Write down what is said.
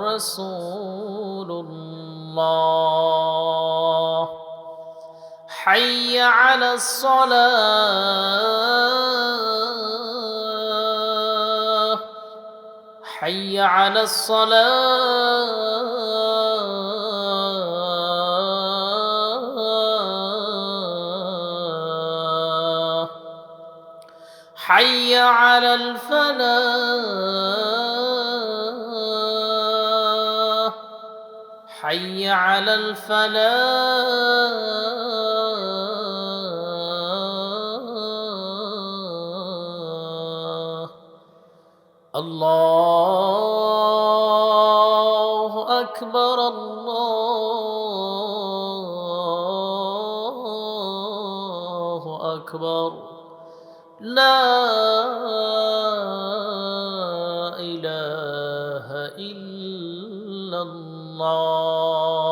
رسول الله. حي على الصلاة. حي على الصلاة. حي على الفلاح. حي على الفلاح. الله أكبر الله أكبر. لا إله إلا الله